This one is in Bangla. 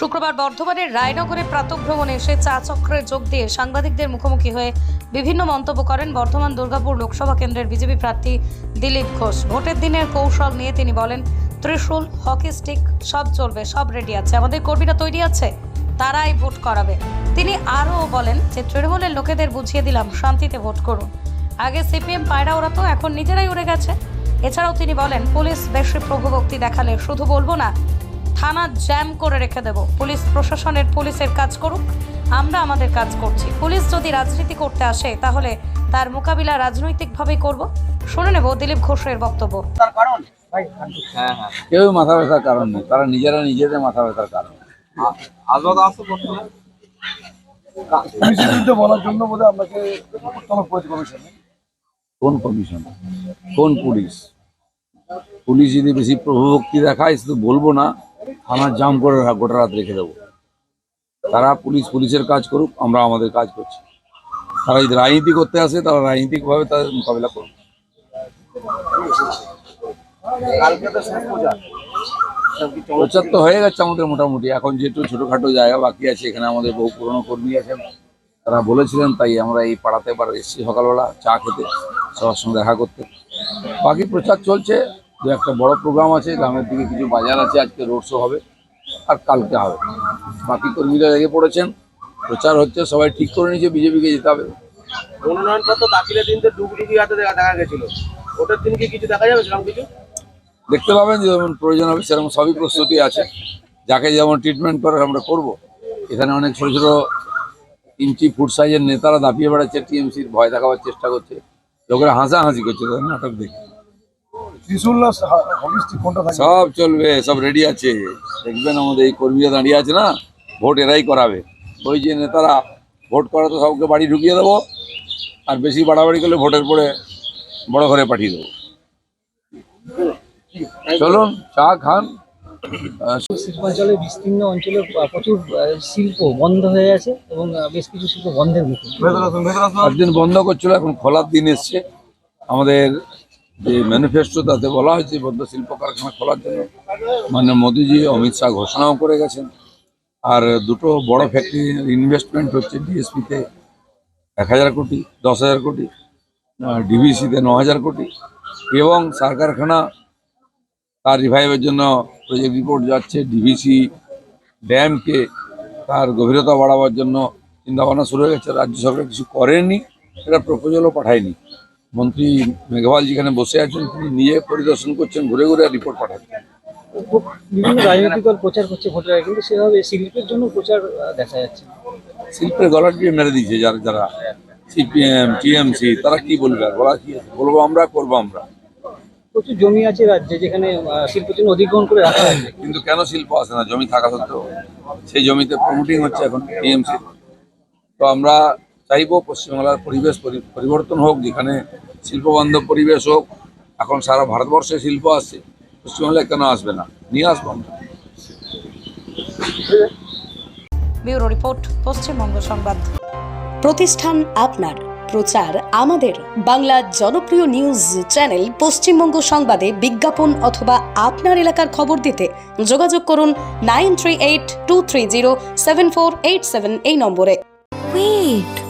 শুক্রবার বর্ধমানের রায়নগরে প্রাতভ্রমণে এসে চা চক্রে যোগ দিয়ে সাংবাদিকদের মুখোমুখি হয়ে বিভিন্ন মন্তব্য করেন বর্ধমান দুর্গাপুর লোকসভা কেন্দ্রের বিজেপি প্রার্থী দিলীপ ঘোষ। ভোটের দিনের কৌশল নিয়ে তিনি বলেন, ত্রিশূল, হকি স্টিক, সব চলবে, সব রেডি আছে। আমাদের কর্মীরা তৈরি আছে, তারাই ভোট করাবে। তিনি আরও বলেন যে, তৃণমূলের লোকেদের বুঝিয়ে দিলাম, শান্তিতে ভোট করুন। আগে সিপিএম পায়রা ওড়াতো, এখন নিজেরাই উড়ে গেছে। এছাড়াও তিনি বলেন, পুলিশ বেশি প্রভুভক্তি দেখালে শুধু বলব না থানা জ্যাম করে রেখে দেব। পুলিশ প্রশাসনের পুলিশের কাজ করুক আমরা আমাদের কাজ করছি। পুলিশ যদি রাজনীতি করতে আসে তাহলে তার মোকাবিলা রাজনৈতিকভাবেই করব। শুনে নেব দিলীপ ঘোষের বক্তব্য। তার কারণ? হ্যাঁ হ্যাঁ। কেউ মাথা ব্যথার কারণ নেই। তারা নিজেরা নিজেদের মাথা ব্যথার কারণ। আজবাদ আসো বর্তমানে? পুলিশের বিরুদ্ধে বলার জন্য বোধহয় আপনাকে কমিশনে কোন কমিশন কোন পুলিশ? পুলিশ যদি বেশি প্রভুভক্তি দেখায় শুধু বলব না। থানা জাম করে গোটা রাত রেখে দেবো। তারা পুলিশ পুলিশের কাজ করুক আমরা আমাদের কাজ করছি। তারা যদি রাজনীতি করতে আসে তারা রাজনীতিকভাবে তাদের মোকাবিলা করুক। প্রচার তো হয়ে গেছে আমাদের মোটামুটি। এখন যেহেতু ছোটোখাটো জায়গা বাকি আছে এখানে আমাদের বহু পুরনো কর্মী আছেন। তারা বলেছিলেন তাই আমরা এই পাড়াতে এবার এসেছি সকালবেলা চা খেতে সবার সঙ্গে দেখা করতে। বাকি প্রচার চলছে। দু একটা বড় প্রোগ্রাম আছে গ্রামের দিকে কিছু বাজার আছে আজকে রোড শো হবে আর কালকে হবে। বাকি কর্মীরা লেগে পড়েছেন প্রচার হচ্ছে সবাই ঠিক করে নিয়েছে বিজেপিকে যেতে হবে। মনোনয়নপত্র দাখিলের দিন তো ডুবডুবি হাতে দেখা দেখা গেছিল। ওটার দিন কি কিছু দেখা যাবে সেরকম কিছু? দেখতে পাবেন যেমন প্রয়োজন হবে সেরকম সবই প্রস্তুতি আছে। যাকে যেমন ট্রিটমেন্ট করার আমরা করব। এখানে অনেক ছোট ছোট ইঞ্চি ফুট সাইজের নেতারা দাপিয়ে বেড়াচ্ছে টিএমসির ভয় দেখাবার চেষ্টা করছে। লোকেরা হাসাহাসি করছে তাদের নাটক দেখে। ত্রিশুল না হলিস্টিক কোনটা থাকে সব চলবে সব রেডি আছে। দেখবেন আমাদের এই কর্মীরা দাঁড়িয়ে আছে না ভোট এরাই করাবে। ওই যে নেতারা ভোট করা তো সবকে বাড়ি ঢুকিয়ে দেবো আর বেশি বাড়াবাড়ি করলে ভোটের পরে বড় ঘরে পাঠিয়ে দেবো। চলুন চা খান। শিল্পাঞ্চলে বিস্তীর্ণ অঞ্চলে প্রচুর শিল্প বন্ধ হয়ে আছে এবং বেশ কিছু শিল্প বন্ধের মুখে। একদিন বন্ধ করছিল এখন খোলার দিন এসছে। আমাদের যে ম্যানিফেস্টো তাতে বলা হয়েছে বদ্ধ শিল্প কারখানা খোলার জন্য। মানে মোদিজি, অমিত শাহ ঘোষণাও করে গেছেন। আর দুটো বড় ফ্যাক্টরি ইনভেস্টমেন্ট হচ্ছে ডিএসপিতে এক হাজার কোটি, দশ হাজার কোটি ডিভিসিতে ন হাজার কোটি। এবং সার কারখানা তার রিভাইভের জন্য প্রজেক্ট রিপোর্ট যাচ্ছে ডিভিসি ড্যামকে তার গভীরতা বাড়াবার জন্য চিন্তাভাবনা শুরু হয়ে গেছে। রাজ্য সরকার কিছু করেনি, এটা প্রপোজালও পাঠায়নি। মন্ত্রী মেঘওয়াল যেখানে বসে আছেন তিনি নিজে পরিদর্শন করছেন ঘুরে ঘুরে রিপোর্ট পাঠাচ্ছেন। বিভিন্ন রাজনৈতিক দল প্রচার করছে ভোটের আগে কিন্তু সেভাবে শিল্পের জন্য প্রচার দেখা যাচ্ছে শিল্পের গলা দিয়ে মেরে দিয়েছে যারা যারা সিপিএম টিএমসি তারা কি বলবে আর বলা কি বলব আমরা করব আমরা। প্রচুর জমি আছে রাজ্যে যেখানে আহ, শিল্পের জন্য অধিগ্রহণ করে রাখা হয়েছে। কিন্তু কেন শিল্প আসে না? জমি থাকা সত্ত্বেও। সেই জমিতে প্রমোটিং হচ্ছে এখন টিএমসি। তো আমরা চাইব পশ্চিমবাংলার পরিবেশ পরি- পরিবর্তন হোক যেখানে শিল্পবান্ধব পরিবেশ হোক এখন সারা ভারতবর্ষে শিল্প আসছে পশ্চিমবাংলায় কেন আসবে না? নিয়ে আসব আমরা। ব্যুরো রিপোর্ট পশ্চিমবঙ্গ সংবাদ। প্রতিষ্ঠান আপনার প্রচার আমাদের। বাংলা জনপ্রিয় নিউজ চ্যানেল পশ্চিমবঙ্গ সংবাদে বিজ্ঞাপন অথবা আপনার এলাকার খবর দিতে যোগাযোগ করুন nine three eight two three zero seven four eight seven এই নম্বরে। Wait.